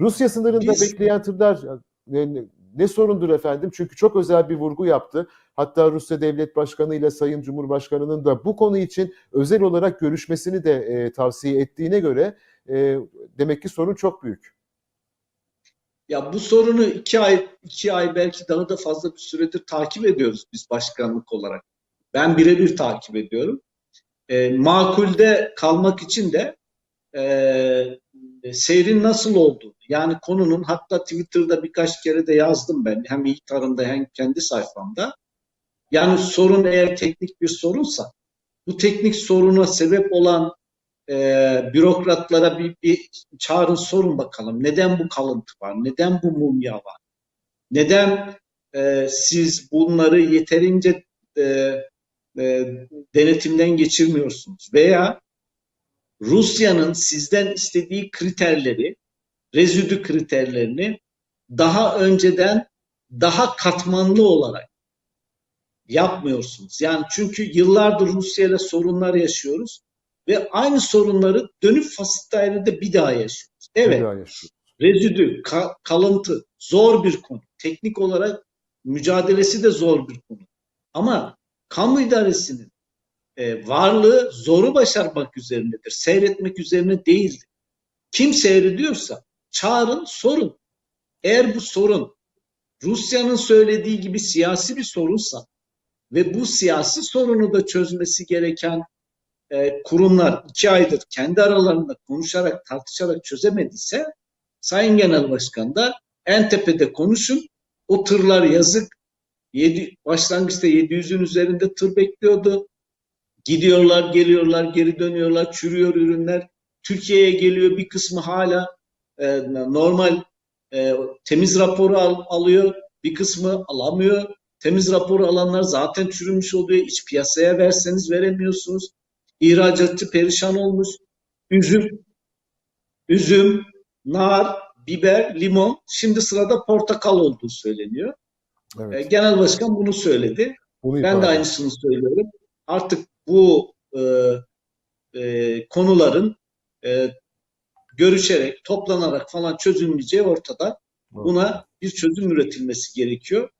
Rusya sınırında Biz- bekleyen tırlar ne, ne- sorundur efendim? Çünkü çok özel bir vurgu yaptı. Hatta Rusya Devlet Başkanı ile Sayın Cumhurbaşkanı'nın da bu konu için özel olarak görüşmesini de e, tavsiye ettiğine göre e, demek ki sorun çok büyük. Ya bu sorunu iki ay, iki ay belki daha da fazla bir süredir takip ediyoruz biz başkanlık olarak. Ben birebir takip ediyorum. E, makulde kalmak için de e, seyrin nasıl olduğunu, yani konunun hatta Twitter'da birkaç kere de yazdım ben hem ilk tarımda hem kendi sayfamda. Yani sorun eğer teknik bir sorunsa bu teknik soruna sebep olan e, bürokratlara bir, bir çağırın sorun bakalım. Neden bu kalıntı var? Neden bu mumya var? Neden e, siz bunları yeterince e, e, denetimden geçirmiyorsunuz? Veya Rusya'nın sizden istediği kriterleri, rezidü kriterlerini daha önceden daha katmanlı olarak yapmıyorsunuz. Yani çünkü yıllardır Rusya ile sorunlar yaşıyoruz ve aynı sorunları dönüp fasit dairede bir daha yaşıyoruz. Evet, Bir daha yaşıyor. rezidü, ka- kalıntı zor bir konu. Teknik olarak mücadelesi de zor bir konu. Ama kamu idaresinin e, varlığı zoru başarmak üzerinedir. Seyretmek üzerine değildir. Kim seyrediyorsa çağırın sorun. Eğer bu sorun Rusya'nın söylediği gibi siyasi bir sorunsa ve bu siyasi sorunu da çözmesi gereken e, kurumlar iki aydır kendi aralarında konuşarak tartışarak çözemediyse Sayın Genel Başkan da en tepede konuşun. O tırlar yazık. Yedi, başlangıçta 700'ün üzerinde tır bekliyordu. Gidiyorlar, geliyorlar, geri dönüyorlar, çürüyor ürünler. Türkiye'ye geliyor bir kısmı hala e, normal e, temiz raporu al- alıyor, bir kısmı alamıyor. Temiz raporu alanlar zaten çürümüş oluyor. İç piyasaya verseniz veremiyorsunuz. İhracatçı perişan olmuş. Üzüm, üzüm, nar, biber, limon. Şimdi sırada portakal olduğu söyleniyor. E, Evet. Genel Başkan bunu söyledi. Bunu Ben de aynısını söylüyorum. Artık bu e, e, konuların e, görüşerek, toplanarak falan çözülmeyeceği ortada. Buna bir çözüm üretilmesi gerekiyor.